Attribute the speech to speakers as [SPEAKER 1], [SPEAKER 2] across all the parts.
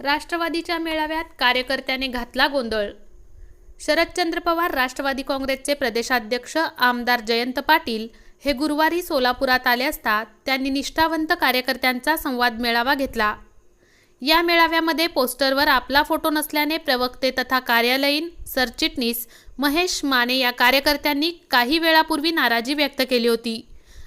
[SPEAKER 1] राष्ट्रवादीच्या मेळाव्यात कार्यकर्त्याने घातला गोंधळ. शरदचंद्र पवार राष्ट्रवादी काँग्रेसचे प्रदेशाध्यक्ष आमदार जयंत पाटील हे गुरुवारी सोलापुरात आले असता त्यांनी निष्ठावंत कार्यकर्त्यांचा संवाद मेळावा घेतला. या मेळाव्यामध्ये पोस्टरवर आपला फोटो नसल्याने प्रवक्ते तथा कार्यालयीन सरचिटणीस महेश माने या कार्यकर्त्यांनी काही वेळापूर्वी नाराजी व्यक्त केली होती.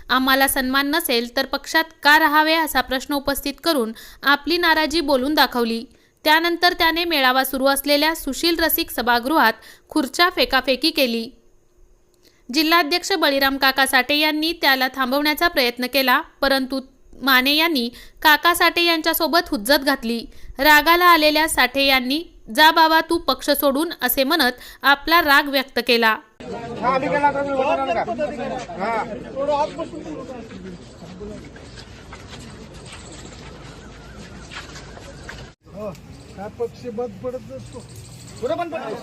[SPEAKER 1] आम्हाला सन्मान नसेल तर पक्षात का राहावे असा प्रश्न उपस्थित करून आपली नाराजी बोलून दाखवली. त्यानंतर त्याने मेळावा सुरू असलेल्या सुशील रसिक सभागृहात खुर्च्या फेकाफेकी केली. जिल्हाध्यक्ष बळीराम काका साठे यांनी त्याला थांबवण्याचा प्रयत्न केला परंतु माने यांनी काका साठे यांच्यासोबत हुज्जत घातली. रागाला आलेल्या साठे यांनी जा बाबा तू पक्ष सोडून असे म्हणत आपला राग व्यक्त केला.
[SPEAKER 2] हा आम्ही गेला तर तुम्ही होणार का हा.
[SPEAKER 3] काय पक्ष बंद पडत नसतो.
[SPEAKER 2] कुठं पण पडतो.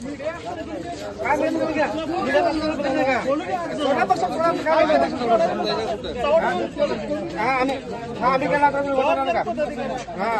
[SPEAKER 2] मग काय? वैयक्तिक तुम्ही बोलू, घरी येऊन बोला. चला बाबा. काय माहिती तुम्ही घ्या. मी देत असताना तुम्ही नाही का? सोडा पक्ष, सोडा. काय माहिती पक्ष सोडा. हा, आम्ही हा, आम्ही गेला तर तुम्ही होणार का हा